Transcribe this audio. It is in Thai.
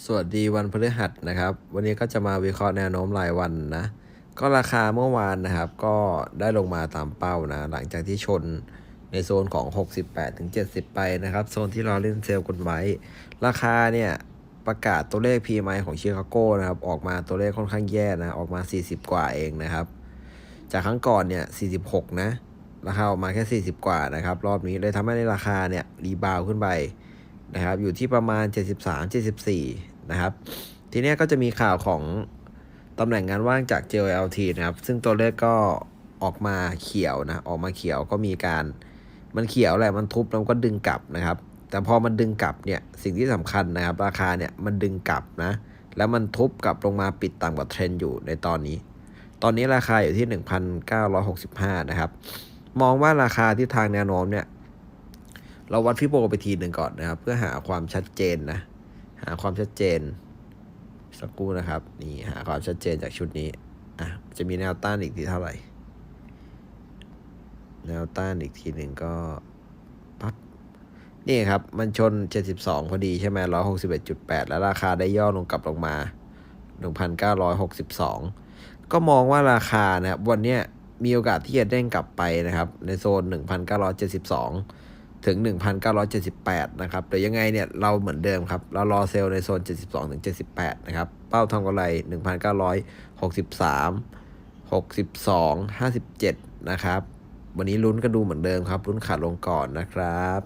สวัสดีวันพฤหัสนะครับ วันนี้ก็จะมาวิเคราะห์แนวโน้มรายวันนะ ก็ราคาเมื่อวานนะครับ ก็ได้ลงมาตามเป้านะ หลังจากที่ชนในโซนของ 68ถึง70ไปนะครับ โซนที่เราเล่นเซลล์กันไว้ ราคาเนี่ยประกาศตัวเลข PMI ของชิคาโกนะครับ ออกมาตัวเลขค่อนข้างแย่นะ ออกมา 40 กว่าเองนะครับ จากครั้งก่อนเนี่ย 46 นะ ราคาออกมาแค่ 40 กว่านะครับ รอบนี้เลยทำให้ในราคาเนี่ยรีบาวขึ้นไป นะครับอยู่ที่ประมาณ 73 74 นะครับ ทีนี้ก็จะมีข่าวของตำแหน่งงานว่างจาก JLT นะครับ ซึ่งตัวเลขก็ออกมาเขียวนะ ออกมาเขียวก็มีการมันเขียวแหละมันทุบแล้วก็ดึงกลับนะครับ แต่พอมันดึงกลับเนี่ยสิ่งที่สำคัญนะครับ ราคาเนี่ยมันดึงกลับนะ แล้วมันทุบกลับลงมาปิดต่ำกว่าเทรนด์อยู่ในตอนนี้ ตอนนี้ราคาอยู่ที่ 1,965 นะครับ มองว่าราคาที่ทางแนวโน้มเนี่ย เราวัดฟิโบไปทีหนึ่งก่อนนะครับ เพื่อหาความชัดเจนนะ หาความชัดเจน สักครู่นะครับ นี่หาความชัดเจนจากชุดนี้ อะ จะมีแนวต้านอีกทีเท่าไหร่ แนวต้านอีกทีหนึ่งก็ปั๊บนี่ครับ มันชน 72 พอดีใช่ไหม161.8 แล้วราคาได้ย่อลงกลับลงมา 1,962 ก็มองว่าราคานะครับ วันนี้มีโอกาสที่จะเด้งกลับไปนะครับ ในโซน 1,972 ถึง 1,978 นะครับแต่ยังไงเนี่ยเราเหมือนเดิมครับ เรารอเซลล์ในโซน 72 ถึง 78 นะครับ เป้าทำกำไร 1,963 62 57 นะครับ วันนี้ลุ้นก็ดูเหมือนเดิมครับลุ้นขาดลงก่อนนะครับ